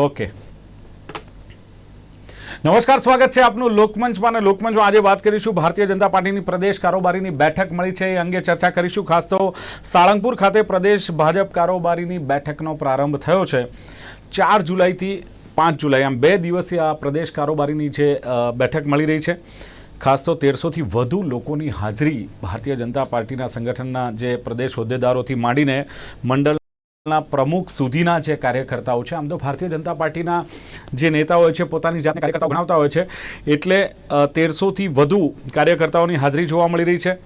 Okay. નમસ્કાર, સ્વાગત છે આપનું લોકમંચમાં અને લોકમંચમાં આજે વાત કરીશું ભારતીય જનતા પાર્ટીની પ્રદેશ કારોબારીની બેઠક મળી છે એ અંગે ચર્ચા કરીશું, ખાસ તો સાળંગપુર ખાતે પ્રદેશ ભાજપ કારોબારીની બેઠકનો પ્રારંભ થયો છે. ચાર જુલાઈથી પાંચ જુલાઈ, આમ બે દિવસીય આ પ્રદેશ કારોબારીની જે બેઠક મળી રહી છે. ખાસ તો તેરસોથી વધુ લોકોની હાજરી ભારતીય જનતા પાર્ટીના સંગઠનના જે પ્રદેશ હોદ્દેદારોથી માંડીને મંડળના પ્રમુખ સુધીના જે કાર્યકર્તાઓ છે, આમ તો ભારતીય જનતા પાર્ટીના જે નેતાઓ છે, પોતાની જાતને કાર્યકર્તાઓ ગણાવતા હોય છે, એટલે તેરસોથી વધુ કાર્યકર્તાઓની હાજરી જોવા મળી રહી છે.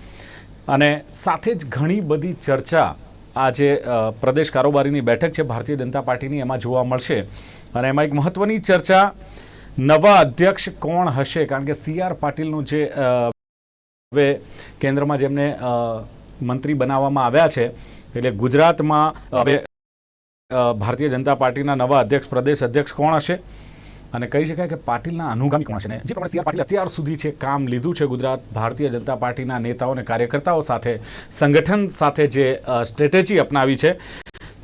અને સાથે જ ઘણી બધી ચર્ચા આ જે પ્રદેશ કારોબારીની બેઠક છે, ભારતીય જનતા પાર્ટીની એમાં જોવા મળશે. અને એમાં એક મહત્વની ચર્ચા નવા અધ્યક્ષ કોણ હશે? કારણ કે સી આર પાટીલનું જે હવે કેન્દ્રમાં જેમને મંત્રી બનાવવામાં આવ્યા છે, એટલે ગુજરાતમાં હવે ભારતીય જનતા પાર્ટીના નવા અધ્યક્ષ પ્રદેશ અધ્યક્ષ કોણ હશે? અને કહી શકાય કે પાટીલના અનુગામી કોણ હશે? ને જે પ્રમાણે સી પાટીલ અત્યાર સુધી છે, કામ લીધું છે ગુજરાત, ભારતીય જનતા પાર્ટીના નેતાઓ અને કાર્યકર્તાઓ સાથે, સંગઠન સાથે જે સ્ટ્રેટેજી અપનાવી છે.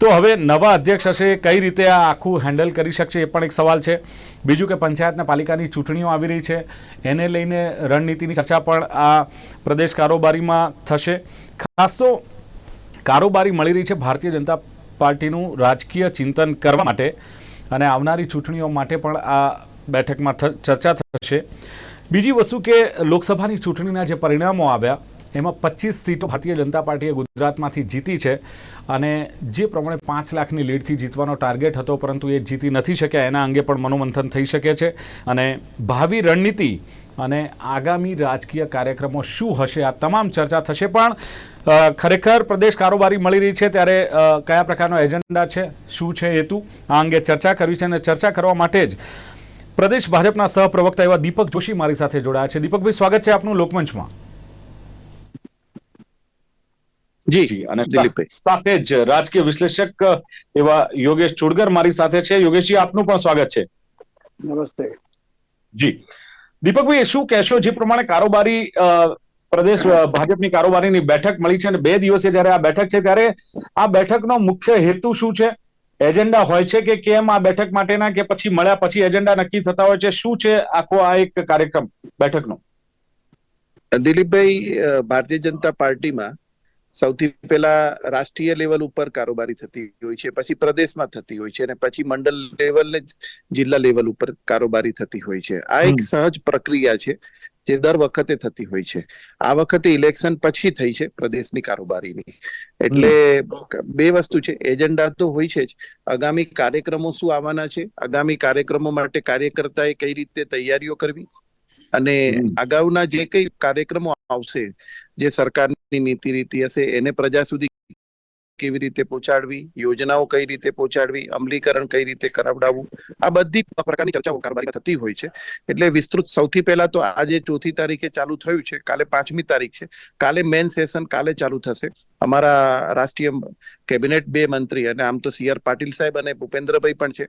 તો હવે નવા અધ્યક્ષ હશે, કઈ રીતે આ આખું હેન્ડલ કરી શકશે એ પણ એક સવાલ છે. બીજું કે પંચાયતના પાલિકાની ચૂંટણીઓ આવી રહી છે. એને લઈને રણનીતિની ચર્ચા પણ આ પ્રદેશ કારોબારીમાં થશે. ખાસ તો કારોબારી મળી રહી છે ભારતીય જનતા પાર્ટીનું રાજકીય ચિંતન કરવા માટે અને આવનારી ચૂંટણીઓ માટે પણ આ બેઠકમાં ચર્ચા થશે. બીજી વસ્તુ કે લોકસભાની ચૂંટણીના જે પરિણામો આવ્યા, એમાં પચીસ સીટો ભારતીય જનતા પાર્ટીએ ગુજરાતમાંથી જીતી છે અને જે પ્રમાણે પાંચ લાખની લીડથી જીતવાનો ટાર્ગેટ હતો, પરંતુ એ જીતી નથી શક્યા, એના અંગે પણ મનોમંથન થઈ શકે છે અને ભાવિ રણનીતિ અને આગામી રાજકીય કાર્યક્રમો શું હશે આ તમામ ચર્ચા થશે. પણ ખરેખર પ્રદેશ કારોબારી મળી રહી છે ત્યારે કયા પ્રકારનો એજન્ડા છે શું છે હેતુ આ અંગે ચર્ચા કરવી છે અને ચર્ચા કરવા માટે જ પ્રદેશ ભાજપના સહપ્રવક્તા એવા દીપક જોશી મારી સાથે જોડાયા છે. દીપકભાઈ સ્વાગત છે આપનું લોકમંચમાં. જી અને દિલીપભાઈ. સાથે જ રાજકીય વિશ્લેષક એવા યોગેશ ચુડગર મારી સાથે છે. યોગેશજી આપનું પણ સ્વાગત છે. નમસ્તે. જી. દીપકભાઈ શું કહેશો? જે પ્રમાણે કારોબારી પ્રદેશ ભાજપની કારોબારીની બેઠક મળી છે અને બે દિવસે જ્યારે આ બેઠક છે, ત્યારે આ બેઠકનો મુખ્ય હેતુ શું છે? એજન્ડા હોય છે કે કેમ આ બેઠક માટેના કે પછી મળ્યા પછી એજન્ડા નક્કી થતા હોય છે? શું છે આખો આ એક કાર્યક્રમ બેઠકનો? દિલીપભાઈ ભારતીય જનતા પાર્ટીમાં સૌથી પહેલા રાષ્ટ્રીય લેવલ ઉપર કારોબારી થતી હોય છે પછી પ્રદેશમાં થતી હોય છે અને પછી મંડળ લેવલ જિલ્લા લેવલ ઉપર કારોબારી થતી હોય છે. આ એક સહજ પ્રક્રિયા છે જે દર વખતે થતી હોય છે. આ વખતે ઇલેક્શન પછી થઈ છે પ્રદેશની કારોબારીની. એટલે બે વસ્તુ છે એજન્ડા તો હોય છે જ. આગામી કાર્યક્રમો શું આવવાના છે? આગામી કાર્યક્રમો માટે કાર્યકર્તાએ કઈ રીતે તૈયારીઓ કરવી? અને અગાઉના જે કઈ કાર્યક્રમો આવશે જે સરકારની નીતિ રીતિ હશે એને પ્રજા સુધી કેવી રીતે પહોંચાડવી યોજનાઓ કઈ રીતે પહોંચાડવી અમલીકરણ કઈ રીતે કરાવડાવવું આ બધી પ્રકારની ચર્ચાઓ કારોબારી થતી હોય છે. એટલે વિસ્તૃત સૌથી પહેલા તો આજે ચોથી તારીખે ચાલુ થયું છે કાલે પાંચમી તારીખ છે. કાલે મેન સેશન કાલે ચાલુ થશે. અમારા રાષ્ટ્રીય કેબિનેટ બે મંત્રી અને આમ તો સી આર પાટીલ સાહેબ અને ભૂપેન્દ્રભાઈ પણ છે.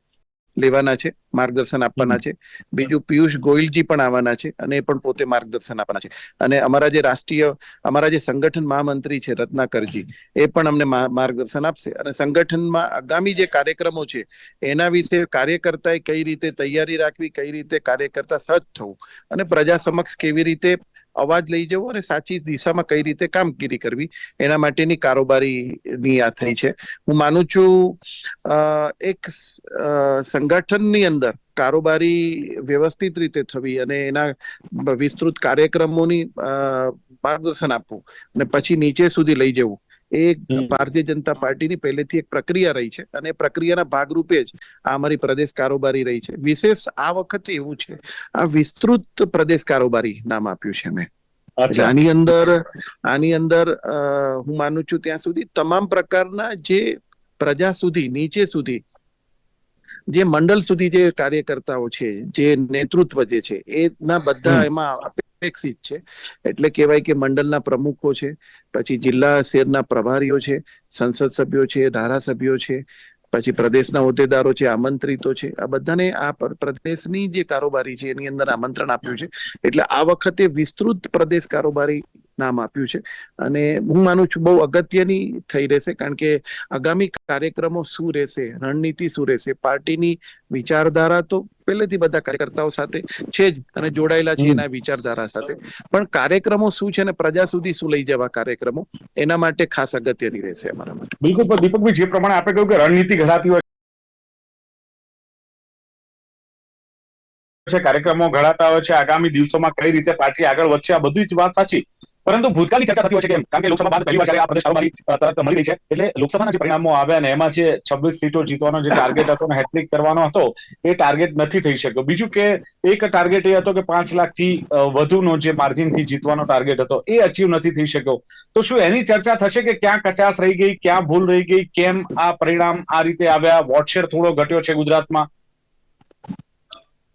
લેવાના છે માર્ગદર્શન આપવાના છે. બીજું પિયુષ ગોયલજી પણ આવવાના છે અને એ પણ પોતે માર્ગદર્શન આપવાના છે. અને અમારા જે રાષ્ટ્રીય અમારા જે સંગઠન મહામંત્રી છે રત્નાકરજી એ પણ અમને માર્ગદર્શન આપશે. અને સંગઠનમાં આગામી જે કાર્યક્રમો છે એના વિશે કાર્યકર્તાએ કઈ રીતે તૈયારી રાખવી કઈ રીતે કાર્યકર્તા સજ્જ થવું અને પ્રજા સમક્ષ કેવી રીતે અવાજ લઈ જવો અને સાચી દિશામાં કઈ રીતે કામગીરી કરવી, એના માટેની કારોબારીની આ થઈ છે. હું માનું છું એક સંગઠનની અંદર કારોબારી વ્યવસ્થિત રીતે થવી અને એના વિસ્તૃત કાર્યક્રમોની માર્ગદર્શન આપવું અને પછી નીચે સુધી લઈ જવું એ ભારતીય જનતા પાર્ટીની પહેલેથી એક પ્રક્રિયા રહી છે અને પ્રક્રિયાના ભાગરૂપે જ આ અમારી પ્રદેશ કારોબારી રહી છે. વિશેષ આ વખતે એવું છે. આ વિસ્તૃત પ્રદેશ કારોબારી નામ આપ્યું છે મેં. આની અંદર આની અંદર હું માનું છું ત્યાં સુધી તમામ પ્રકારના જે પ્રજા સુધી નીચે સુધી જે મંડળ સુધી જે કાર્યકર્તાઓ છે જે નેતૃત્વ જે છે એના બધા એમાં અપેક્ષિત છે. એટલે કહેવાય કે મંડળના પ્રમુખો છે, પછી જિલ્લા શેરના પ્રભારીઓ છે, સંસદ સભ્યો છે, ધારાસભ્યો છે, પછી પ્રદેશના હોદ્દેદારો છે, આમંત્રિતો છે. આ બધાને આ પ્ર- પ્રદેશની જે કારોબારી છે, એની અંદર આમંત્રણ આપ્યું છે. એટલે આ વખતે વિસ્તૃત પ્રદેશ કારોબારી નામ આપ્યું છે. અને હું માનું છું બહુ અગત્યની થઈ રહેશે કારણ કે આગામી કાર્યક્રમો શું રહેશે રણનીતિ શું રહેશે પાર્ટીની વિચારધારા તો પહેલેથી બધા કાર્યકર્તાઓ સાથે છે જ અને જોડાયેલા છે એના વિચારધારા સાથે. પણ કાર્યક્રમો શું છે અને પ્રજા સુધી શું લઈ જવા કાર્યક્રમો એના માટે ખાસ અગત્યની રહેશે અમારા માટે. બિલકુલ દીપકભાઈ જે પ્રમાણે આપણે કહ્યું કે રણનીતિ ઘડાતી હોય છે, કાર્યક્રમો ઘડાતા હોય છે, આગામી દિવસોમાં કઈ રીતે પાર્ટી આગળ વધશે, આ બધી જ વાત સાચી. પરંતુ ભૂતકાળની ચર્ચા થતી હોય છે કેમ? કારણ કે લોકસભા બાદ પહેલી વાર આ પ્રદેશ કારોબારી તરત મળી રહી છે, એટલે લોકસભાના જે પરિણામો આવ્યા ને એમાં જે છવ્વીસ સીટો જીતવાનો જે ટાર્ગેટ હતો ને હેટ્રિક કરવાનો હતો, એ ટાર્ગેટ નથી થઈ શક્યો. બીજું કે એક ટાર્ગેટ એ હતો કે પાંચ લાખથી વધુનો જે માર્જિનથી જીતવાનો ટાર્ગેટ હતો, એ અચીવ નથી થઈ શક્યો. તો શું એની ચર્ચા થશે કે ક્યાં કચાશ રહી ગઈ, ક્યાં ભૂલ રહી ગઈ, કેમ આ પરિણામ આ રીતે આવ્યા? વોટશેર થોડો ઘટ્યો છે ગુજરાતમાં.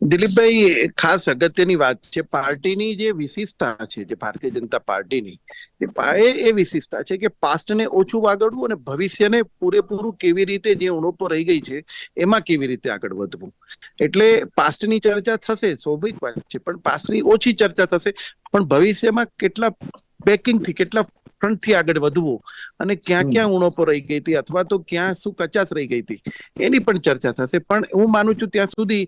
દિલીપભાઈ, ખાસ અગત્યની વાત છે, પાર્ટીની જે વિશિષ્ટતા છે, જે ભારતીય જનતા પાર્ટીની, એ એ વિશિષ્ટતા છે કે પાસ્ટને ઓછું વાગડવું અને ભવિષ્યને પૂરેપૂરું કેવી રીતે જે ઉણપો રહી ગઈ છે, એમાં કેવી રીતે આગળ વધવું. એટલે પાસ્ટની ચર્ચા થશે, સ્વાભાવિક વાત છે, પણ પાસ્ટની ઓછી ચર્ચા થશે, પણ ભવિષ્યમાં કેટલા બેકિંગથી, કેટલા ફ્રન્ટથી આગળ વધવું અને ક્યાં ક્યાં ઉણપો રહી ગઈ હતી અથવા તો ક્યાં શું કચાશ રહી ગઈ હતી એની પણ ચર્ચા થશે. પણ હું માનું છું ત્યાં સુધી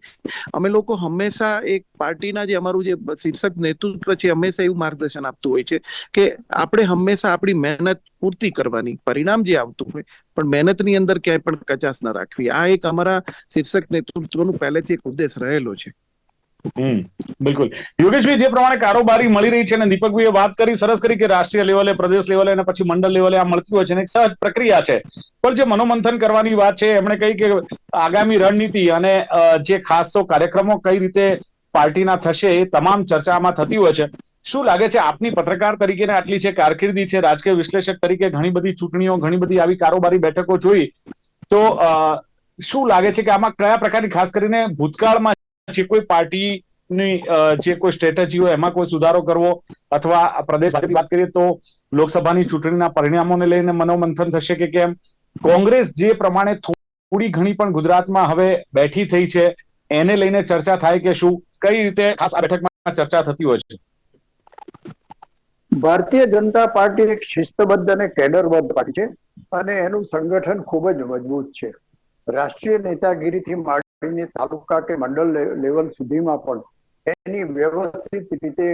અમે લોકો હંમેશા એક પાર્ટીના જે અમારું જે શીર્ષક નેતૃત્વ છે હંમેશા એવું માર્ગદર્શન આપતું હોય છે કે આપણે હંમેશા આપણી મહેનત પૂર્તિ કરવાની પરિણામ જે આવતું હોય પણ મહેનતની અંદર ક્યાંય પણ કચાશ ન રાખવી. આ એક અમારા શીર્ષક નેતૃત્વનું પહેલેથી એક ઉદ્દેશ રહેલો છે. બિલકુલ. યોગેશભાઈ જે પ્રમાણે કારોબારી મળી રહી છે અને દીપકભાઈએ વાત કરી, સરસ કરી કે રાષ્ટ્રીય લેવલે, પ્રદેશ લેવલે અને પછી મંડળ લેવલે આ મળતી હોય છે એક સહજ પ્રક્રિયા છે. પણ જે મનોમંથન કરવાની વાત છે, એમણે કહી કે આગામી રણનીતિ અને જે ખાસ તો કાર્યક્રમો કઈ રીતે પાર્ટીના થશે એ તમામ ચર્ચામાં થતી હોય છે. શું લાગે છે આપની પત્રકાર તરીકે આટલી છે કારકિર્દી છે? રાજકીય વિશ્લેષક તરીકે ઘણી બધી ચૂંટણીઓ, ઘણી બધી આવી કારોબારી બેઠકો જોઈ. તો શું લાગે છે કે આમાં કયા પ્રકારની ખાસ કરીને ભૂતકાળમાં જે કોઈ પાર્ટીની જે કોઈ સ્ટ્રેટેજી હોય, એમાં કોઈ સુધારો કરવો અથવા પ્રદેશ વાત કરીએ તો લોકસભાની ચૂંટણીના પરિણામોને લઈને મનોમંથન થશે કે કેમ? કોંગ્રેસ જે પ્રમાણે થોડી ઘણી પણ ગુજરાતમાં હવે બેઠી થઈ છે, એને લઈને ચર્ચા થાય કે શું? કઈ રીતે ખાસ આ બેઠકમાં ચર્ચા થતી હોય છે? ભારતીય જનતા પાર્ટી એક શિસ્તબદ્ધ અને કેડરબદ્ધ પાર્ટી છે અને એનું સંગઠન ખૂબ જ મજબૂત છે. રાષ્ટ્રીય નેતાગીરીથી માંડીને તાલુકા કે મંડળ લેવલ સુધીમાં પણ એની વ્યવસ્થિત રીતે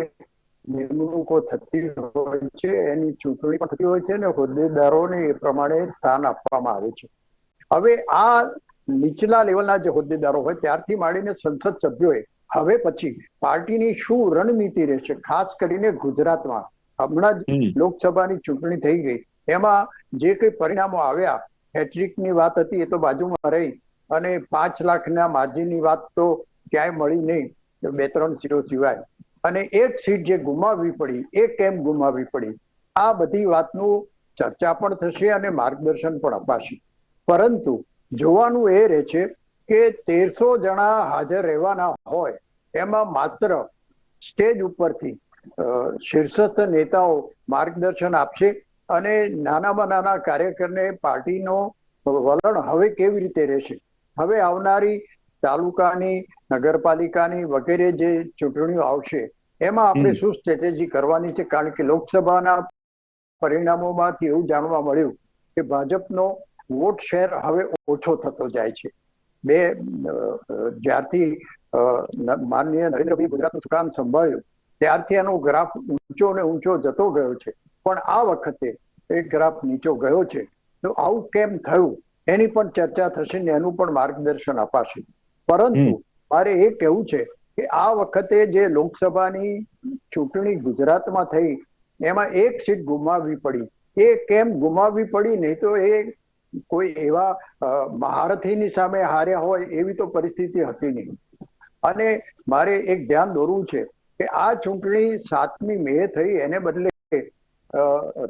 નિમણૂકો થતી હોય છે એની ચૂંટણી પણ થતી હોય છે અને હોદ્દેદારોને એ પ્રમાણે સ્થાન આપવામાં આવે છે. હવે આ નીચલા લેવલના જે હોદ્દેદારો હોય ત્યારથી માંડીને સંસદ સભ્યોએ હવે પછી પાર્ટીની શું રણનીતિ રહેશે ખાસ કરીને ગુજરાતમાં. હમણાં જ. લોકસભાની ચૂંટણી થઈ ગઈ. એમાં જે કઈ પરિણામો આવ્યા હેટ્રિકની વાત હતી એ તો બાજુમાં રહી. અને પાંચ લાખના માર્જિનની વાત તો ક્યાંય મળી નહીં બે ત્રણ સીટો સિવાય. અને એક સીટ જે ગુમાવવી પડી, એ કેમ ગુમાવવી પડી? આ બધી વાતનું ચર્ચા પણ થશે અને માર્ગદર્શન પણ અપાશે. પરંતુ જોવાનું એ રહે છે કે તેરસો જણા હાજર રહેવાના હોય, એમાં માત્ર સ્ટેજ ઉપરથી શીર્ષસ્થ નેતાઓ માર્ગદર્શન આપશે અને નાનામાં નાના કાર્યકરને પાર્ટીનો વલણ હવે કેવી રીતે રહેશે? હવે આવનારી તાલુકાની નગરપાલિકાની વગેરે જે ચૂંટણીઓ આવશે એમાં આપણે શું સ્ટ્રેટેજી કરવાની છે? કારણ કે લોકસભાના પરિણામોમાંથી એવું જાણવા મળ્યું કે ભાજપનો વોટ શેર હવે ઓછો થતો જાય છે. બે જ્યારથી માનનીય નરેન્દ્રભાઈ ગુજરાતનું સુકાન સંભાળ્યું ત્યારથી એનો ગ્રાફ ઊંચો ને ઊંચો જતો ગયો છે. પણ આ વખતે એ ગ્રાફ નીચો ગયો છે. તો આવું કેમ થયું? એની પણ ચર્ચા થશે ને એનું પણ માર્ગદર્શન અપાશે. પરંતુ મારે એ કહેવું છે કે આ વખતે જે લોકસભાની ચૂંટણી ગુજરાતમાં થઈ એમાં એક સીટ ગુમાવવી પડી. એ કેમ ગુમાવવી પડી? નહીં તો એ કોઈ એવા મહારથીની સામે હાર્યા હોય એવી તો પરિસ્થિતિ હતી નહીં. અને મારે એક ધ્યાન દોરવું છે કે આ ચૂંટણી સાતમી મે થઈ એને બદલે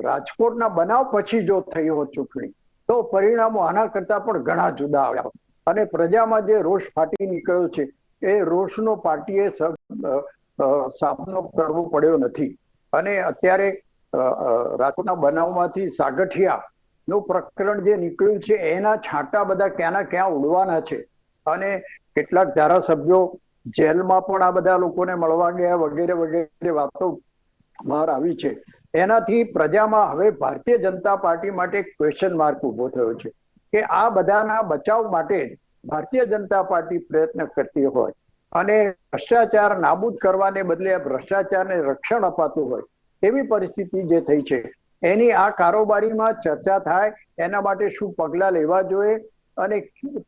રાજકોટના બનાવ પછી જો થઈ હોત ચૂંટણી તો પરિણામો આના કરતા પણ ઘણા જુદા આવ્યા. અને પ્રજામાં જે રોષ ફાટી નીકળ્યો છે, એ રોષનો પાર્ટીએ સામનો કરવો પડ્યો નથી. અને અત્યારે રાજકોટના બનાવમાંથી સાગઠિયા પ્રકરણ જે નીકળ્યું છે, એના છાંટા બધા ક્યાંના ક્યાં ઉડવાના છે. અને કેટલાક ધારાસભ્યો જેલમાં પણ આ બધા લોકોને મળવા ગયા વગેરે વગેરે વાતો બહાર આવી છે. એનાથી પ્રજામાં હવે ભારતીય જનતા પાર્ટી માટે ક્વેશ્ચન માર્ક ઊભો થયો છે કે આ બધાના બચાવ માટે ભારતીય જનતા પાર્ટી પ્રયત્ન કરતી હોય અને ભ્રષ્ટાચાર નાબૂદ કરવાને બદલે ભ્રષ્ટાચારને રક્ષણ અપાતું હોય એવી પરિસ્થિતિ જે થઈ છે, એની આ કારોબારીમાં ચર્ચા થાય, એના માટે શું પગલાં લેવા જોઈએ અને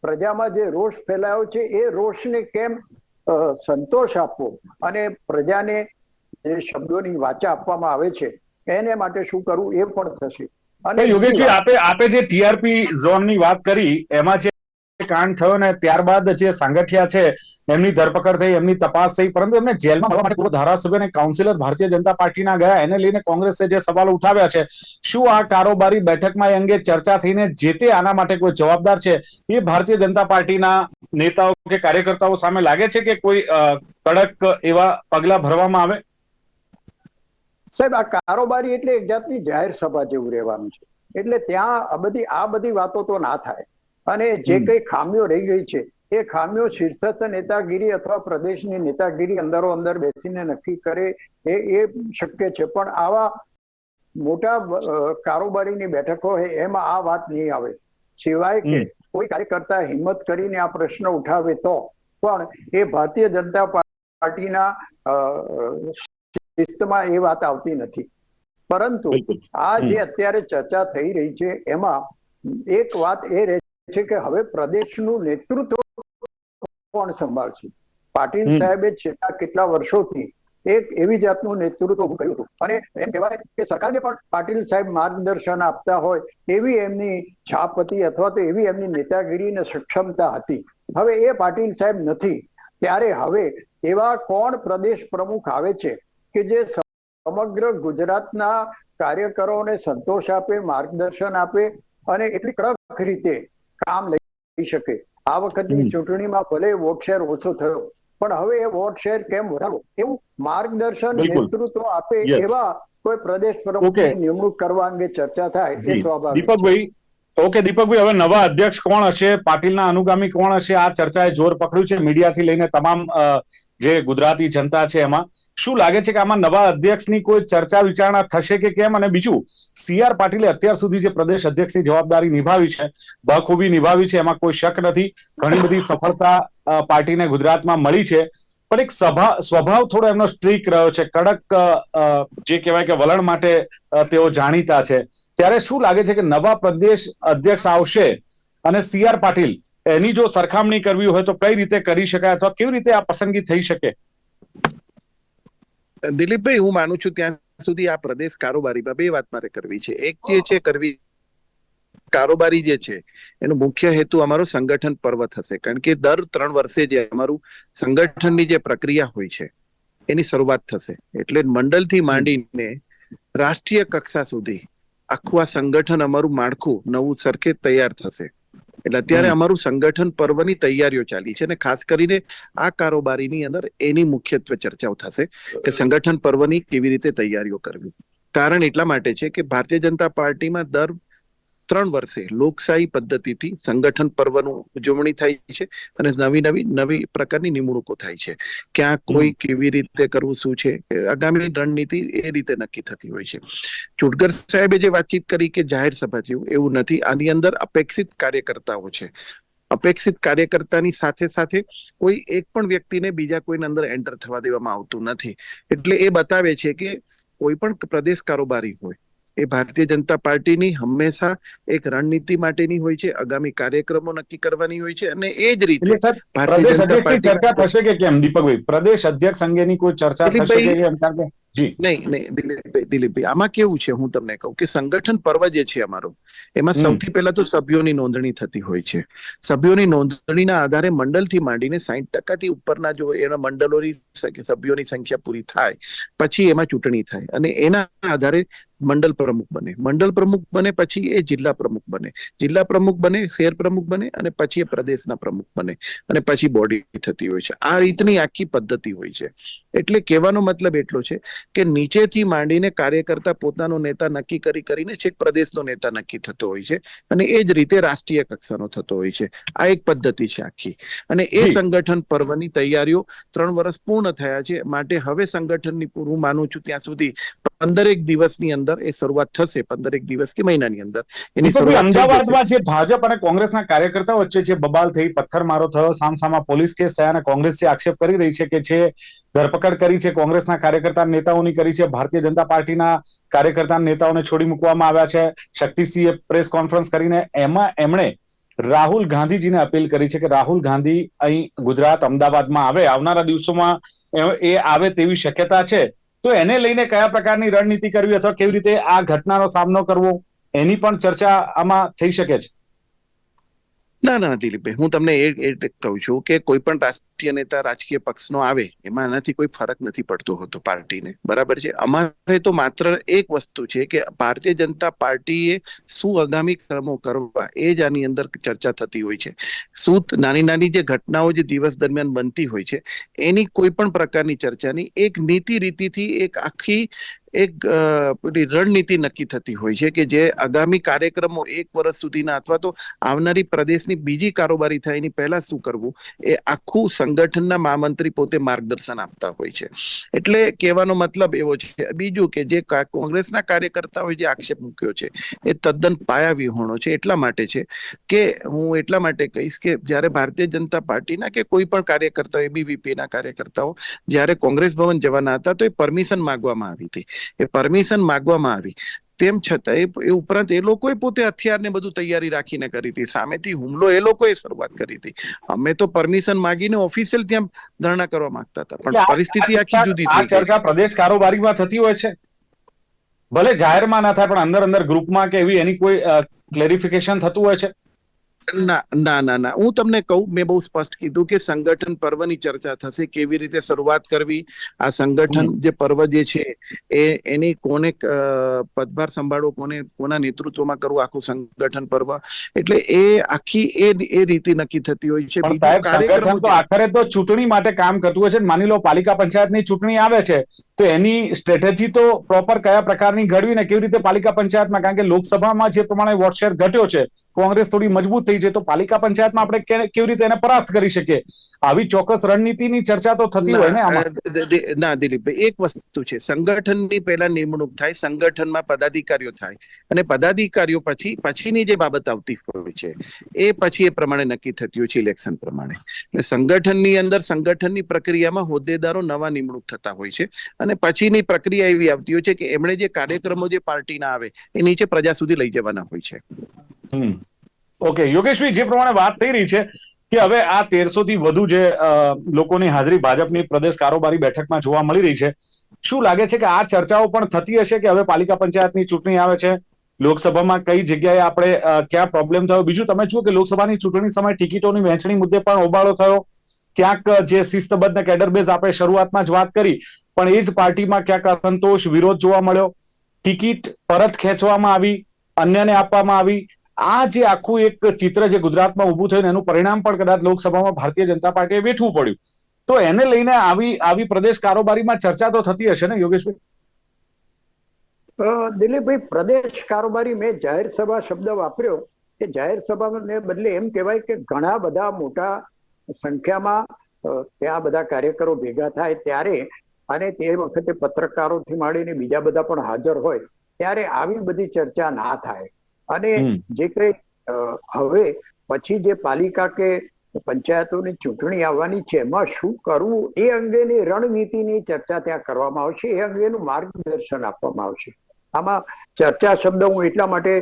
પ્રજામાં જે રોષ ફેલાયો છે એ રોષને કેમ સંતોષ આપવો અને પ્રજાને જે શબ્દોની વાચા આપવામાં આવે છે એને માટે શું કરવું એ પણ થશે. અને યોગેશજી આપે આપે જે ટીઆરપી ઝોનની વાત કરી એમાં જે કાંડ થયો ને ત્યારબાદ જે સાંગઠિયા છે એમની ધરપકડ થઈ એમની તપાસ થઈ પરંતુ એમને જેલમાં ભરવા માટે પૂર્વ ધારાસભ્ય અને કાઉન્સિલર ભારતીય જનતા પાર્ટીના ગયા. એને લઈને કોંગ્રેસે જે સવાલો ઉઠાવ્યા છે શું આ કારોબારી બેઠકમાં એ અંગે ચર્ચા થઈને જે તે આના માટે કોઈ જવાબદાર છે એ ભારતીય જનતા પાર્ટીના નેતાઓ કે કાર્યકર્તાઓ સામે લાગે છે કે કોઈ કડક એવા પગલા ભરવામાં આવે? સાહેબ આ કારોબારી એટલે એક જાતની જાહેર સભા જેવું રહેવાનું છે. એટલે ત્યાં આ બધી આ બધી વાતો તો ના થાય. અને જે કઈ ખામીઓ રહી ગઈ છે એ ખામીઓ શીર્ષસ્થ નેતાગીરી અથવા પ્રદેશની નેતાગીરી અંદરો અંદર બેસીને નક્કી કરે એ એ શક્ય છે. પણ આવા મોટા કારોબારીની બેઠકો હોય એમાં આ વાત નહીં આવે. સિવાય કે કોઈ કાર્યકર્તા હિંમત કરીને આ પ્રશ્ન ઉઠાવે તો પણ એ ભારતીય જનતા પાર્ટીના શિસ્તમાં એ વાત આવતી નથી. પરંતુ આ જે અત્યારે ચર્ચા થઈ રહી છે એમાં એક વાત એ રહે છે કે હવે પ્રદેશનું નેતૃત્વ કોણ સંભાળશે? પાટીલ સાહેબે છેલ્લા કેટલા વર્ષોથી એક એવી જાતનું નેતૃત્વ ઉભું કર્યું હતું. અને એમ કહેવાય કે સરકારને પણ પાટીલ સાહેબ માર્ગદર્શન આપતા હોય એવી એમની છાપ હતી અથવા તો એવી એમની નેતાગીરી અને સક્ષમતા હતી. હવે એ પાટીલ સાહેબ નથી. ત્યારે હવે એવા કોણ પ્રદેશ પ્રમુખ આવે છે? કે જે સમગ્ર ગુજરાતના કાર્યકરોને સંતોષ આપે માર્ગદર્શન આપે અને એટલી કડક રીતે કામ લઈ શકે. આ વખતની ચૂંટણીમાં ભલે વોટ શેર ઓછો થયો પણ હવે એ વોટ શેર કેમ વધારવો એવું માર્ગદર્શન. નેતૃત્વ આપે એવા કોઈ પ્રદેશ પ્રમુખની. નિમણૂક કરવા અંગે ચર્ચા થાય એ સ્વાભાવિક દીપકભાઈ ઓકે દીપકભાઈ, હવે નવા અધ્યક્ષ કોણ હશે? પાટીલના અનુગામી કોણ હશે? આ ચર્ચાએ જોર પકડ્યું છે મીડિયાથી લઈને તમામ જે ગુજરાતી જનતા છે એમાં. શું લાગે છે કે આમાં નવા અધ્યક્ષની કોઈ ચર્ચા વિચારણા થશે કે કેમ? અને બીજું સી આર પાટીલે અત્યાર સુધી જે પ્રદેશ અધ્યક્ષની જવાબદારી નિભાવી છે, બખૂબી નિભાવી છે, એમાં કોઈ શક નથી. ઘણી બધી સફળતા પાર્ટીને ગુજરાતમાં મળી છે. પણ એક સભા, સ્વભાવ થોડો એમનો સ્ટ્રીક રહ્યો છે. કડક જે કહેવાય કે વલણ માટે તેઓ જાણીતા છે. ત્યારે શું લાગે છે કે નવા પ્રદેશ અધ્યક્ષ આવશે? અને સી આર પાટીલ, એની જો સરખામણી કરવી હોય તો કઈ રીતે કરી શકાય અથવા કેવી રીતે આ પસંદગી થઈ શકે? દિલીપભાઈ, હું માનું છું ત્યાં સુધી આ પ્રદેશ કારોબારીમાં બે વાત મારે કરવી છે. એક જે છે કરવી, કારોબારી જે છે, એનો મુખ્ય હેતુ અમારો સંગઠન પર્વ થશે કારણ કે દર ત્રણ વર્ષે જે અમારું સંગઠનની જે પ્રક્રિયા હોય છે, એની શરૂઆત થશે. એટલે મંડળથી માંડીને રાષ્ટ્રીય કક્ષા સુધી આખું આ સંગઠન અમારું માળખું નવું સરખે તૈયાર થશે. એટલે અત્યારે અમારું સંગઠન પર્વની તૈયારીઓ ચાલી છે અને ખાસ કરીને આ કારોબારીની અંદર એની મુખ્યત્વે ચર્ચાઓ થશે કે સંગઠન પર્વની કેવી રીતે તૈયારીઓ કરવી. કારણ એટલા માટે છે કે ભારતીય જનતા પાર્ટીમાં દર ત્રણ વર્ષે લોકશાહી પદ્ધતિથી સંગઠન પર્વનું ઉજવણી થાય છે અને નવી નવી નવી પ્રકારની નિમણૂકો થાય છે. ક્યાં કોઈ કેવી રીતે કરવું શું છે? આગામી રણનીતિ એ રીતે નક્કી થતી હોય છે. ચુટગર સાહેબે જે વાતચીત કરી કે જાહેર સભા જેવું એવું નથી. આની અંદર અપેક્ષિત કાર્યકર્તાઓ છે. અપેક્ષિત કાર્યકર્તાની સાથે સાથે કોઈ એક પણ વ્યક્તિને બીજા કોઈની અંદર એન્ટર થવા દેવામાં આવતું નથી. એટલે એ બતાવે છે કે કોઈ પણ પ્રદેશ કારોબારી હોય એ ભારતીય જનતા પાર્ટીની હંમેશા એક રણનીતિ માટેની હોય છે આગામી કાર્યક્રમો નક્કી કરવાની હોય છે અને એ જ રીતે પ્રદેશ અધ્યક્ષની ચર્ચા થશે કે કેમ? દીપકભાઈ પ્રદેશ અધ્યક્ષ અંગેની કોઈ ચર્ચા થશે કે કેમ? નહીં નહીં દિલીપભાઈ દિલીપભાઈ આમાં કેવું છે? હું તમને કહું કે સંગઠન પર્વ જે છે અમારો એમાં સૌથી પહેલા તો સભ્યોની નોંધણી થતી હોય છે. સભ્યોની નોંધણીના આધારે મંડળથી માંડીને સાઈઠ ટકાથી ઉપરના જો એના મંડળોની સભ્યોની સંખ્યા પૂરી થાય પછી એમાં ચૂંટણી થાય. અને એના આધારે મંડળ પ્રમુખ બને. મંડળ પ્રમુખ બને પછી એ જિલ્લા પ્રમુખ બને. જિલ્લા પ્રમુખ બને શહેર પ્રમુખ બને અને પછી એ પ્રદેશના પ્રમુખ બને અને પછી બોડી થતી હોય છે. આ રીતની આખી પદ્ધતિ હોય છે. એટલે કહેવાનો મતલબ એટલો છે કે નીચેથી માંડીને કાર્યકર્તા પોતાનો નેતા નક્કી કરી કરીને છેક પ્રદેશનો નેતા નક્કી થતો હોય છે અને એ જ રીતે રાષ્ટ્રીય કક્ષાનો થતો હોય છે. આ એક પદ્ધતિ છે આખી. અને એ સંગઠન પર્વની તૈયારીઓ ત્રણ વર્ષ પૂર્ણ થયા છે. માટે હવે સંગઠનની પૂરું માનું છું ત્યાં સુધી પંદરેક દિવસની અંદર એ શરૂઆત થશે પંદરેક દિવસ કે મહિનાની અંદર. એની શરૂઆત અમદાવાદમાં જે ભાજપ અને કોંગ્રેસના કાર્યકર્તાઓ વચ્ચે જે બબાલ થઈ પથ્થરમારો થયો સામસામા પોલીસ કેસ થયા અને કોંગ્રેસ જે આક્ષેપ કરી રહી છે કે જે ધરપકડ કરી છે કોંગ્રેસના કાર્યકર્તા નેતાઓની કરી છે ભારતીય જનતા પાર્ટીના કાર્યકર્તા નેતાઓને છોડી મૂકવામાં આવ્યા છે. શક્તિસિંહે પ્રેસ કોન્ફરન્સ કરીને એમાં એમણે રાહુલ ગાંધીજીને અપીલ કરી છે કે રાહુલ ગાંધી અહીં ગુજરાત અમદાવાદમાં આવે. આવનારા દિવસોમાં એ આવે તેવી શક્યતા છે. તો એને લઈને કયા પ્રકારની રણનીતિ કરવી અથવા કેવી રીતે આ ઘટનાનો સામનો કરવો, એની પણ ચર્ચા આમાં થઈ શકે છે. ના ના, દિલીપભાઈ, હું તમને એ એ કહું છું કે કોઈ પણ રાષ્ટ્રીય નેતા, રાજકીય પક્ષનો આવે, એમાં એનાથી કોઈ ફરક નથી પડતો હોતો પાર્ટીને. બરાબર છે? અમારે તો માત્ર એક વસ્તુ છે કે ભારતીય જનતા પાર્ટીએ શું આગામી ક્રમો કરવા, એ જ આની અંદર ચર્ચા થતી હોય છે. શું નાની નાની જે ઘટનાઓ જે દિવસ દરમિયાન બનતી હોય છે, એની કોઈ પણ પ્રકારની ચર્ચાની, એક નીતિ રીતિથી એક આખી એક પેલી રણનીતિ નક્કી થતી હોય છે કે જે આગામી કાર્યક્રમો એક વર્ષ સુધીના અથવા તો આવનારી પ્રદેશની બીજી કારોબારી થાય એની પહેલા શું કરવું? એ આખું સંગઠનના મહામંત્રી પોતે માર્ગદર્શન આપતા હોય છે. એટલે કહેવાનો મતલબ એવો છે બીજું કે જે કોંગ્રેસના કાર્યકર્તાઓએ જે આક્ષેપ મૂક્યો છે, એ તદ્દન પાયાવિહોણો છે. એટલા માટે છે કે હું એટલા માટે કહીશ કે જ્યારે ભારતીય જનતા પાર્ટીના કે કોઈ પણ કાર્યકર્તા એબીવીપીના કાર્યકર્તાઓ જ્યારે કોંગ્રેસ ભવન જવાના હતા તો એ પરમિશન માંગવામાં આવી હતી. એ પરમિશન માંગવામાં આવી. તેમ છતાં એ ઉપરાંત એ લોકોએ પોતે હથિયારને બધું તૈયારી રાખીને કરી હતી. સામેથી હુમલો એ લોકોએ શરૂઆત કરી હતી. અમે તો પરમિશન માંગીને ઓફિશિયલ ત્યાં ધરણા કરવા માંગતા હતા. પણ પરિસ્થિતિ આખી જુદી થઈ ચર્ચા પ્રદેશ કારોબારીમાં થતી હોય છે. ભલે જાહેરમાં ના થાય પણ અંદર અંદર ગ્રુપમાં કે એવી એની કોઈ ક્લેરિફિકેશન થતું હોય છે. ના ના ના ના. હું તમને કહું મેં બહુ સ્પષ્ટ કીધું કે સંગઠન પર્વની ચર્ચા થશે કેવી રીતે શરૂઆત કરવી આ સંગઠન જે પર્વ જે છે એ એની કોને પદભાર સંભાળવો કોને કોના નેતૃત્વમાં કરવું આખું સંગઠન પર્વ. એટલે એ આખી એ એ રીતે નક્કી થતી હોય છે. સાહેબ સંગઠન તો આખરે તો ચૂંટણી માટે કામ કરતું હોય છે. માની લો પાલિકા પંચાયતની ચૂંટણી આવે છે તો એની સ્ટ્રેટેજી તો પ્રોપર કયા પ્રકારની ઘડવી ને કેવી રીતે પાલિકા પંચાયતમાં? કારણ કે લોકસભામાં જે પ્રમાણે વોટ શેર ઘટ્યો છે કોંગ્રેસ થોડી મજબૂત થઈ છે તો પાલિકા પંચાયતમાં આપણે કેવી રીતે એને પરાસ્ત કરી શકીએ? આવી ચોક્કસ રણનીતિની ચર્ચા તો થતી હોય ને ના, દિલીપભાઈ એક વસ્તુ છે. સંગઠનની પહેલા નિમણૂક થાય સંગઠનમાં પદાધિકારીઓ થાય. અને પદાધિકારીઓ પછી પછીની જે બાબત આવતી હોય છે એ પછી એ પ્રમાણે નક્કી થતી હોય છે ઇલેક્શન પ્રમાણે. એટલે સંગઠનની અંદર સંગઠનની પ્રક્રિયામાં હોદ્દેદારો નવા નિમણૂક થતા હોય છે. અને પછીની પ્રક્રિયા એવી આવતી હોય છે કે એમણે જે કાર્યક્રમો જે પાર્ટીના આવે એ નીચે પ્રજા સુધી લઈ જવાના હોય છે. ઓકે, યોગેશભાઈ, જે પ્રમાણે વાત થઈ રહી છે કે હવે આ તેરસો થી વધુ જે લોકોની હાજરી ભાજપની પ્રદેશ કારોબારી બેઠકમાં જોવા મળી રહી છે, શું લાગે છે કે આ ચર્ચાઓ પણ થતી હશે કે હવે પાલિકા પંચાયતની ચૂંટણી આવે છે? લોકસભામાં કઈ જગ્યાએ આપણે ક્યાં પ્રોબ્લેમ થયો? બીજું તમે જુઓ કે લોકસભાની ચૂંટણી સમયે ટિકિટોની વહેંચણી મુદ્દે પણ ઓબાળો થયો. ક્યાંક જે શિસ્તબદ્ધ કેડર બેઝ આપણે શરૂઆતમાં જ વાત કરી, પણ એ જ પાર્ટીમાં ક્યાંક અસંતોષ વિરોધ જોવા મળ્યો. ટિકિટ પરત ખેંચવામાં આવી, અન્યને આપવામાં આવી આ જે આખું એક ચિત્ર જે ગુજરાતમાં ઉભું થયું એનું પરિણામ પણ કદાચ લોકસભામાં ભારતીય જનતા પાર્ટીએ વેઠવું પડ્યું. તો એને લઈને આવી આવી પ્રદેશ કારોબારીમાં ચર્ચા તો થતી હશે ને, યોગેશભાઈ? દિલીપભાઈ, પ્રદેશ કારોબારી મેં જાહેર સભા શબ્દ વાપર્યો કે જાહેર સભાને બદલે એમ કહેવાય કે ઘણા બધા મોટા સંખ્યામાં ત્યાં બધા કાર્યકરો ભેગા થાય ત્યારે અને તે વખતે પત્રકારોથી માંડીને બીજા બધા પણ હાજર હોય, ત્યારે આવી બધી ચર્ચા ના થાય. અને જે કઈ હવે પછી જે પાલિકા કે પંચાયતોની ચૂંટણી આવવાની છે એમાં શું કરવું એ અંગેની રણનીતિની ચર્ચા ત્યાં કરવામાં આવશે એ અંગેનું માર્ગદર્શન આપવામાં આવશે. આમાં ચર્ચા શબ્દ હું એટલા માટે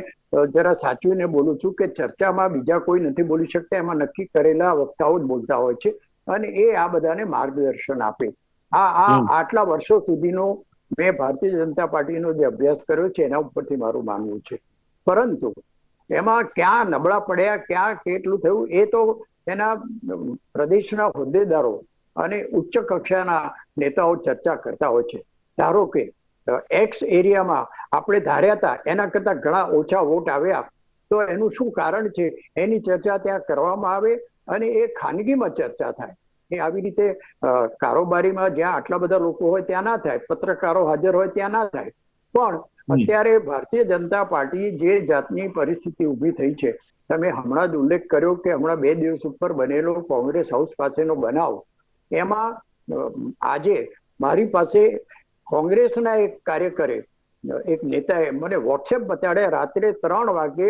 જરા સાચવીને બોલું છું કે ચર્ચામાં બીજા કોઈ નથી બોલી શકતા એમાં નક્કી કરેલા વક્તાઓ જ બોલતા હોય છે અને એ આ બધાને માર્ગદર્શન આપે. આ આ આટલા વર્ષો સુધીનો મેં ભારતીય જનતા પાર્ટીનો જે અભ્યાસ કર્યો છે એના ઉપરથી મારું માનવું છે. પરંતુ એમાં ક્યાં નબળા પડ્યા, ક્યાં કેટલું થયું, એ તો એના પ્રદેશના હોદ્દેદારો અને ઉચ્ચ કક્ષાના નેતાઓ ચર્ચા કરતા હોય છે. ધારો કે એક્સ એરિયામાં આપણે ધાર્યા હતા, એના કરતા ઘણા ઓછા વોટ આવ્યા, તો એનું શું કારણ છે? એની ચર્ચા ત્યાં કરવામાં આવે અને એ ખાનગીમાં ચર્ચા થાય. એ આવી રીતે કારોબારીમાં જ્યાં આટલા બધા લોકો હોય ત્યાં ના થાય, પત્રકારો હાજર હોય ત્યાં ના થાય. પણ અત્યારે ભારતીય જનતા પાર્ટી જે જાતની પરિસ્થિતિ ઊભી થઈ છે, તમે હમણાં જ ઉલ્લેખ કર્યો કે હમણાં બે દિવસ ઉપર બનેલો કોંગ્રેસ હાઉસ પાસેનો બનાવ, એમાં આજે મારી પાસે કોંગ્રેસના એક કાર્યકરે એક નેતાએ મને વોટ્સએપ બતાડ્યા, રાત્રે ત્રણ વાગે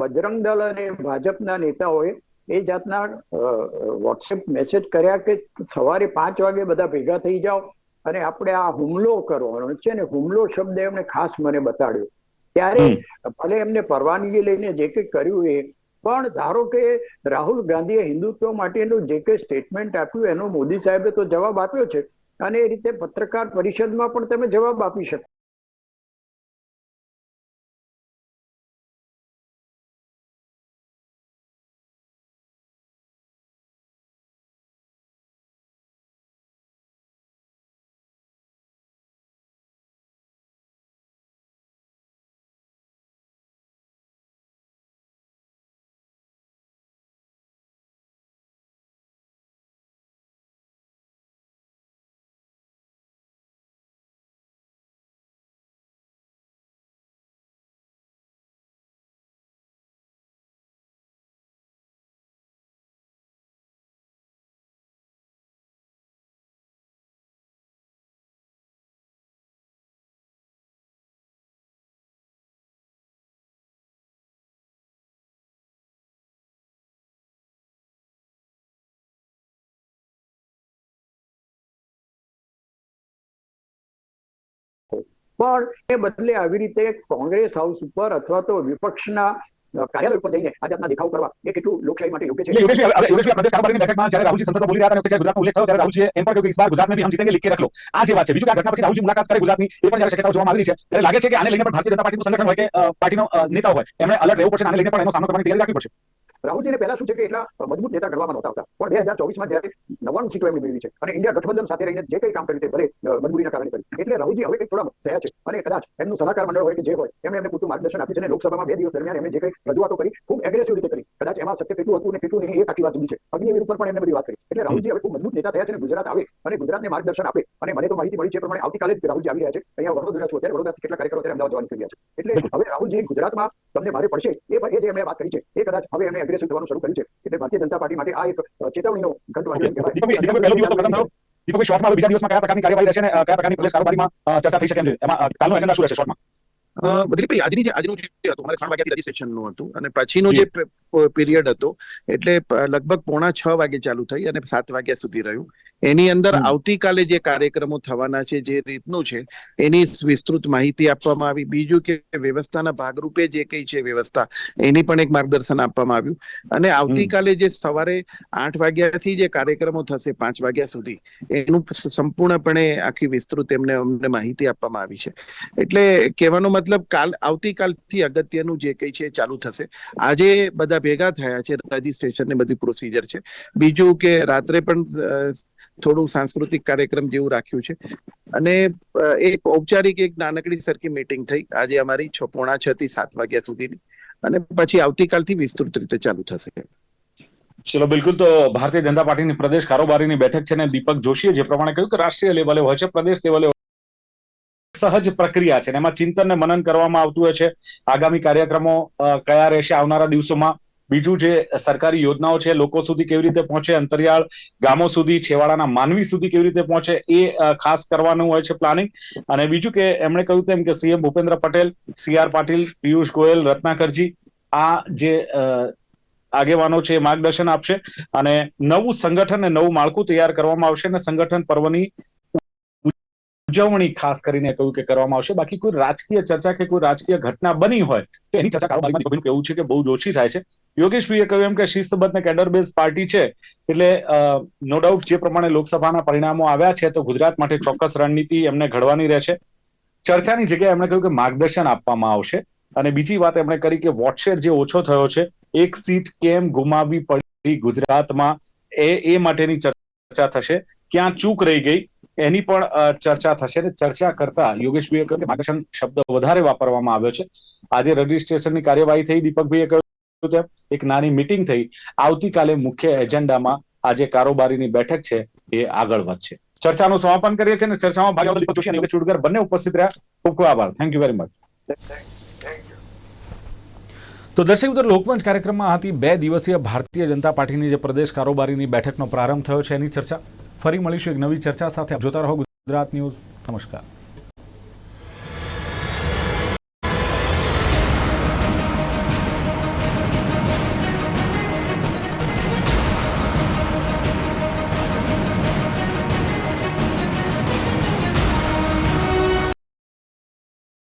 બજરંગ દળ અને ભાજપના નેતાઓએ એ જાતના વોટ્સએપ મેસેજ કર્યા કે સવારે પાંચ વાગે બધા ભેગા થઈ જાઓ અને આપણે આ હુમલો કરવાનો છે ને હુમલો શબ્દ એમને ખાસ મને બતાડ્યો. ત્યારે ભલે એમને પરવાનગી લઈને જે કંઈ કર્યું એ પણ ધારો કે રાહુલ ગાંધીએ હિન્દુત્વ માટેનું જે કંઈ સ્ટેટમેન્ટ આપ્યું એનો મોદી સાહેબે તો જવાબ આપ્યો છે. અને એ રીતે પત્રકાર પરિષદમાં પણ તમે જવાબ આપી શકો. પણ એ બદલે આવી રીતે કોંગ્રેસ હાઉસ ઉપર અથવા તો વિપક્ષના કાર્યાલય દેખાવ કરવા એ કેટલું માટે યોગ્ય છે? યોગેશભાઈ પ્રદેશ કારોબારીની બેઠકમાં જ્યારે રાહુલજી સંસદમાં વાત છે. બીજું કે પછી રાહુલજી મુલાકાત કરે પણ છે. લાગે છે કે આને લઈને ભારતીય જનતા પાર્ટીનું સંગઠન હોય કે પાર્ટીનો નેતા હોય, એમણે અલગ રહેવું પડશે આને લઈને પણ એનો સામનો કરવાની તૈયારી રાખવી પડશે. રાહુલજીને પહેલા શું છે કે એટલા મજબૂત નેતા ઘડવામાં નહોતા આવતા. પણ બે હજાર ચોવીસમાં જયારે નવ્વાણું સીટો એમની મેળવી છે અને ઇન્ડિયા ગઠબંધન સાથે રહીને જે કંઈ કામ કર્યું તે ભલે મજબૂરીના કારણે કર્યું. એટલે રાહુલજી હવે કંઈક થોડા થયા છે. અને કદાચ એમનું સલાહકાર મંડળ હોય કે જે હોય, એમણે એમને પૂરતું માર્ગદર્શન આપ્યું છે અને લોકસભામાં બે દિવસ દરમિયાન એમણે જે કંઈ રજૂઆતો કરી, ખૂબ એગ્રેસિવ રીતે કરી. કદાચ એમાં સત્ય કેટલું હતું ને કેટલું નહીં એ આખી વાત જુદી છે. અગ્નિવીર ઉપર પણ એમને બધી વાત કરી. એટલે રાહુલજી હવે ખૂબ મજબૂત નેતા થયા છે અને ગુજરાત આવે અને ગુજરાતને માર્ગદર્શન આપે. અને મને તો માહિતી મળી છે પ્રમાણે આવતીકાલે જ રાહુલજી આવી રહ્યા છે. અહીંયા વડોદરા છું અત્યારે. વડોદરાથી કેટલા કાર્યકરો અત્યારે અમદાવાદ જવાની કરી રહ્યા છે. એટલે હવે રાહુલજી ગુજરાતમાં તમને ભારે પડશે એ પણ એ જે એમણે વાત કરી છે. એ કદાચ હવે એમણે એગ્રેસિવ થવાનું શરૂ કર્યું છે. એટલે ભારતીય જનતા પાર્ટી માટે આ એક ચેતવણીનો ઘંટ વાગ્યો કહેવાય. દીપકભાઈ દીપકભાઈ, પહેલો દિવસ ખતમ થયો. દીપકભાઈ શોર્ટમાં હવે બીજા દિવસમાં કયા પ્રકારની કાર્યવાહી રહેશે અને કયા પ્રકારની પોલીસ કારોબારીમાં ચર્ચા થઈ શકે એમ છે? એમાં કાલનો એજન્ડા શું રહેશે શોર્ટમાં અ, દિલીપભાઈ આજની જે આજનું જે હતું અમારે ત્રણ વાગ્યાથી રજીસ્ટ્રેશનનું હતું અને પછીનો જે પીરિયડ હતો એટલે લગભગ પોણા છ વાગે ચાલુ થઈ અને સાત વાગ્યા સુધી રહ્યું. એની અંદર આવતીકાલે જે કાર્યક્રમો થવાના છે જે રીતનું છે એની વિસ્તૃત માહિતી આપવામાં આવી. બીજું કે વ્યવસ્થાના ભાગરૂપે જે કઈ છે વ્યવસ્થા એની પણ એક માર્ગદર્શન આપવામાં આવ્યું. અને આવતીકાલે જે સવારે આઠ વાગ્યાથી જે કાર્યક્રમો થશે પાંચ વાગ્યા સુધી એનું સંપૂર્ણપણે આખી વિસ્તૃત એમને અમને માહિતી આપવામાં આવી છે. એટલે કહેવાનો મતલબ કાલ આવતીકાલથી અગત્યનું જે કઈ છે એ ચાલુ થશે. આજે બધા ભેગા થયા છે રજીસ્ટ્રેશન ને બધી પ્રોસિજર છે. બીજું કે રાત્રે પણ થોડું સાંસ્કૃતિક કાર્યક્રમ જેવું રાખ્યું છે. અને એક ઔપચારિક એક નાનકડી સરખી મીટિંગ થઈ. આજે અમારી છ, પોણા છ થી સાત વાગ્યા સુધીની. અને પછી આવતીકાલથી વિસ્તૃત રીતે ચાલુ થશે. ચલો, બિલકુલ તો ભારતીય જનતા પાર્ટીની પ્રદેશ કારોબારીની બેઠક છે ને દીપક જોશીએ જે પ્રમાણે કહ્યું કે રાષ્ટ્રીય લેવલે હોય છે, પ્રદેશ લેવલે સહજ પ્રક્રિયા છે એમાં ચિંતન ને મનન કરવામાં આવતું હોય છે. આગામી કાર્યક્રમો કયા રહેશે આવનારા દિવસોમાં? બીજું જે સરકારી યોજનાઓ છે, લોકો સુધી કેવી રીતે પહોંચે, અંતરિયાળ ગામો સુધી, છેવાડાના માનવી સુધી કેવી રીતે પહોંચે, એ ખાસ કરવાનું હોય છે પ્લાનિંગ અને બીજું કે એમણે કહ્યું તેમ કે CM Bhupendra Patel C R Patil, Piyush Goyal, Ratnakarji, આ જે આગેવાનો છે માર્ગદર્શન આપશે. અને નવું સંગઠન અને નવું માળખું તૈયાર કરવામાં આવશે અને સંગઠન પર્વની ઉજવણી ખાસ કરીને કહ્યું કે કરવામાં આવશે. બાકી કોઈ રાજકીય ચર્ચા કે કોઈ રાજકીય ઘટના બની હોય, તો એની ચર્ચા કારોબારીમાં કેવું છે કે બહુ જ ઓછી થાય છે. યોગેશભાઈએ કહ્યું એમ કે શિસ્તબદ્ધ ને કેડર બેઝ પાર્ટી છે. એટલે નો ડાઉટ જે પ્રમાણે લોકસભાના પરિણામો આવ્યા છે, તો ગુજરાત માટે ચોક્કસ રણનીતિ એમને ઘડવાની રહેશે. ચર્ચાની જગ્યાએ એમણે કહ્યું કે માર્ગદર્શન આપવામાં આવશે. અને બીજી વાત એમણે કરી કે વોટશેર જે ઓછો થયો છે, એક સીટ કેમ ગુમાવવી પડી ગુજરાતમાં? એ એ માટેની ચર્ચા થશે. ક્યાં ચૂક રહી ગઈ, એની પણ ચર્ચા થશે. અને ચર્ચા કરતા યોગેશભાઈએ કહ્યું કે માર્ગદર્શન શબ્દ વધારે વાપરવામાં આવ્યો છે. આજે રજિસ્ટ્રેશનની કાર્યવાહી થઈ, દીપકભાઈએ કહ્યું એક નાની મીટિંગ થઈ. આવતીકાલે મુખ્ય એજન્ડામાં આજે કારોબારીની બેઠક છે, એ આગળ વધશે. ચર્ચાનું સમાપન કરીએ છીએ ચર્ચામાં ભાગ જોશી અને ચુડગર બંને ઉપસ્થિત રહ્યા. ખૂબ ખૂબ આભાર. થેન્ક યુ વેરી મચ તો દર્શક મિત્રો, લોકમંચ કાર્યક્રમમાં હતી બે દિવસીય ભારતીય જનતા પાર્ટીની જે પ્રદેશ કારોબારીની બેઠકનો પ્રારંભ થયો છે એની ચર્ચા ફરી મળીશું એક નવી ચર્ચા સાથે. જોતા રહો ગુજરાત ન્યૂઝ. નમસ્કાર.